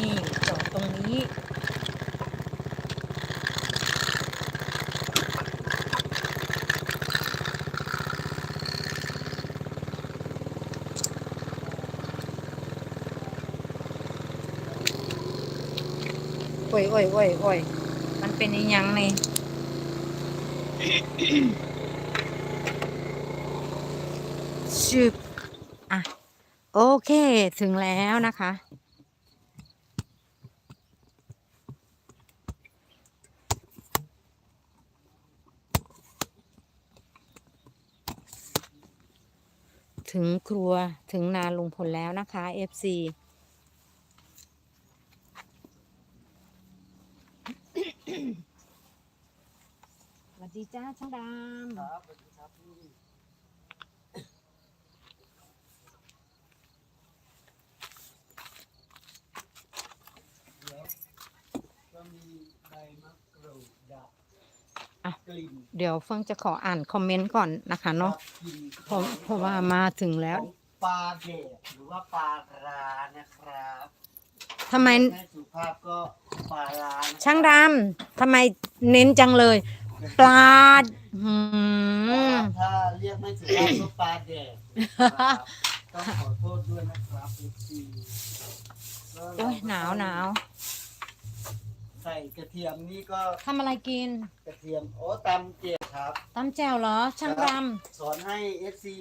นี่จอดตรงนี้โอ้ยโอ้ยโอ้ยโอ้ยมันเป็นอีหยังนี่ชึบอะ โอเค ถึงแล้วนะคะ ถึงครัวถึงนาลุงพลแล้วนะคะ FC สวัสดีจ้าช่างดำ ครับสวัสดีครับพี่เดี๋ยวก็มีใบมะกรูดดับ อะ กลิ่น เดี๋ยวเฟิงจะขออ่านคอมเมนต์ก่อนนะคะเนาะกลิ่นเพราะเพราะว่ามาถึงแล้วของปลาเด็ดหรือว่าปลารานะครับทำไมแม่สุภาพก็ปลารานะครับช่างดำทำไมเน้นจังเลย ปลาหืมถ้าเรียกไม่สุภาพก็ปลาเด็ดนะครับต้องขอโทษด้วยนะครับ FC โอ้ยหนาวหนาว ใส่กระเทียมนี่ก็ทำอะไรกินกระเทียมโอ้ตำเจียวครับ ตำแจ่วเหรอ ช่างดสอนให้เอฟซี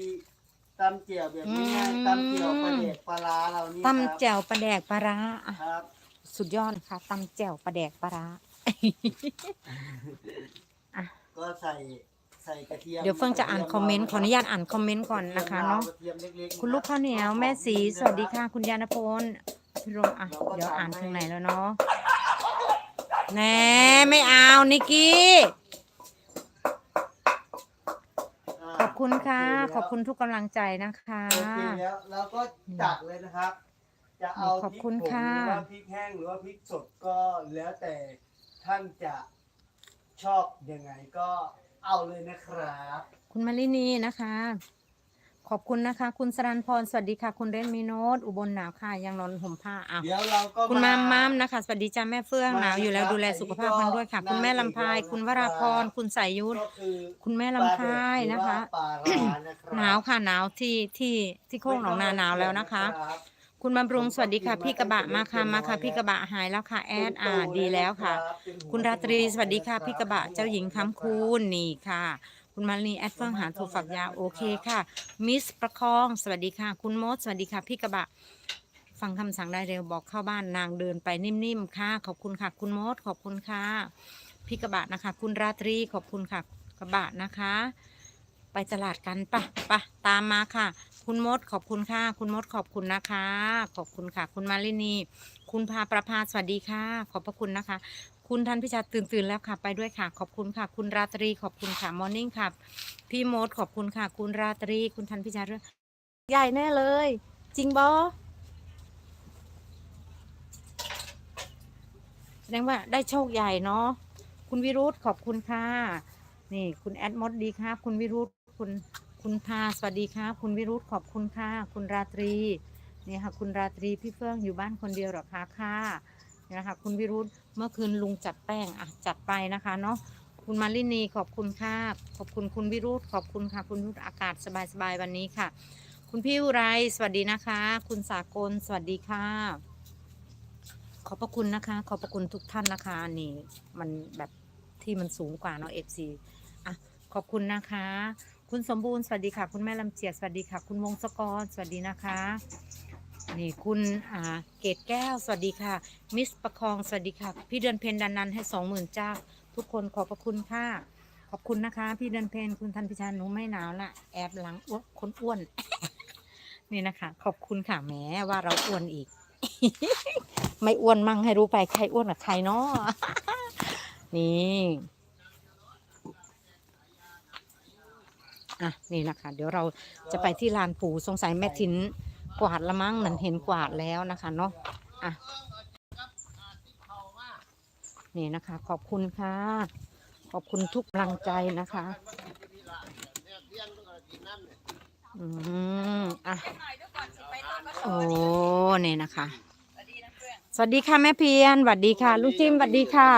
ตำเจียวแบบนี้ไงอืม ตำเจียวปลาเด็กปลาร้าเรานี่ำตำแจ่วปลาแดกปลาร้าอะครับสุดยอดค่ะตำแจ่วปลาแดกปลาร้า ก็ใส่ใส่กระเทียมเดี๋ยวเฟิงจะอ่านคอมเมนต์ขออนุญาตอ่านคอมเมนต์ก่อนนะคะเนาะ กรทียมล็กๆ คุณลูกข้าวเหนียวแม่สีสวัสดีค่ะ คุณยานพลพี่โรงอะ เดี๋ยวอ่านถึงไหนแล้วเนาะ แหน่ไม่เอานิกกี้าขอบคุณค่ะโเแล้วขอบคุณทุกกำลังใจนะคะ โอเคแล้วเราก็จัดเลยนะครับ จะเอาขอบพริกคุณผงค่ะหรือว่าพริกแห้งหรือว่าพริกสดก็แล้วแต่ท่านจะชอบยังไงก็เอาเลยนะครับ คุณมารินีนะคะ ขอบคุณนะคะ คุณสรันพรสวัสดีค่ะ คุณเรนมีโนตอุบลหนาวค่ะ ยังนอนห่มผ้าอะเดี๋ยวเราก็คุณมามมามนะคะ สวัสดีจ้าแม่เฟื่องมาหนาวอยู่แล้วครับดูแลสุขภาพกันด้วยค่ะอันนี้ก็คุณแม่ลำพายนานอีกแล้วคุณวราพรนะครับคุณสายยุทธก็คือคุณแม่ลำพายนะคะปลาเด็กหรือว่าปลาร้านะครับหนาวค่ะหนาวที่ที่ที่โคกหนองนาหนาวแล้วนะคะ รับคุณบำรุงสวัสดีค่ะ พี่กระบะมาค่ะมาค่ะ พี่กระบะหายแล้วค่ะแอดอ่าดีแล้วค่ะคุณราตรีสวัสดีค่ะ พี่กระบะเจ้าหญิงคำคูณนี่ค่ะ คุณมาลีแอดเฟื่องหาถูกฝักยาวโอเคค่ะ มิสประคองสวัสดีค่ะ คุณมดสวัสดีค่ะพี่กระบะ ฟังคำสั่งได้เร็วบอกเข้าบ้านนางเดินไปนิ่มๆค่ะ ขอบคุณค่ะ คุณมดขอบคุณค่ะ พี่กระบะนะคะ คุณราตรีขอบคุณค่ะกระบะนะคะ ไปตลาดกันปะปะตามมาค่ะ คุณมดขอบคุณค่ะ คุณมดขอบคุณนะคะ ขอบคุณค่ะ คุณมาลินี คุณพาประภาสวัสดีค่ะ ขอบพระคุณนะคะ คุณทันพิชาตื่นตื่นแล้วค่ะ ไปด้วยค่ะ ขอบคุณค่ะ คุณราตรี ขอบคุณค่ะมอร์นิ่งค่ะ พี่มดขอบคุณค่ะ คุณราตรี คุณทันพิชาด้วยใหญ่แน่เลย จริงบอแสดงว่าได้โชคใหญ่เนาะคุณวิรุธขอบคุณค่ะ นี่ คุณแอดมดดีครับ คุณวิรุธคุณคุณพาสวัสดีครับ คุณวิรุธขอบคุณค่ะ คุณราตรีนี่ค่ะ คุณราตรีพี่เฟื่องอยู่บ้านคนเดียวหรอคะค่ะ นะคะคุณวิรุธเมื่อคืนลุงจัดแป้งอะจัดไปนะคะเนาะคุณมาลินีขอบคุณค่ะขอบคุณคุณวิรุธขอบคุณค่ะ คุณวิรุธอากาศสบายๆวันนี้ค่ะ คุณพี่อุไรสวัสดีนะคะ คุณสากลสวัสดีค่ะ ขอบพระคุณนะคะ ขอบพระคุณทุกท่านนะคะนี่มันแบบที่มันสูงกว่าเนาะเอฟซีอะขอบคุณนะคะ คุณสมบูรณ์สวัสดีค่ะ คุณแม่ลำเจียกสวัสดีค่ะ คุณวงศกรสวัสดีนะคะ นี่คุณอ่าเกตแก้ว สวัสดีค่ะ มิสประคอง สวัสดีค่ะ พี่เดือนเพนดันนันให้สองหมื่นจ้า ทุกคนขอบพระคุณค่ะ ขอบคุณนะคะ พี่เดือนเพนคุณทันพิชาหนูไม่หนาวละแอบหลังอ้วนคนอ้วน นี่นะคะ ขอบคุณค่ะแหม้ว่าเราอ้วนอีก ไม่อ้วนมั่งให้รู้ไปใครอ้วนกับใครเนาะนี่อะนี่นะคะ เดี๋ยวเราจะไปที่ลานปูสงสัยแม่ทิน กวาดละมั้งนั่นเห็นกวาดแล้วนะคะเนาะอะนี่นะคะ ขอบคุณค่ะ ขอบคุณทุกกำลังใจนะคะ อืมอะโอ้เนี่ยนะคะ สวัสดีค่ะแม่เพียนสวัสดีค่ะ ลูกจิ้มสวัสดีค่ะ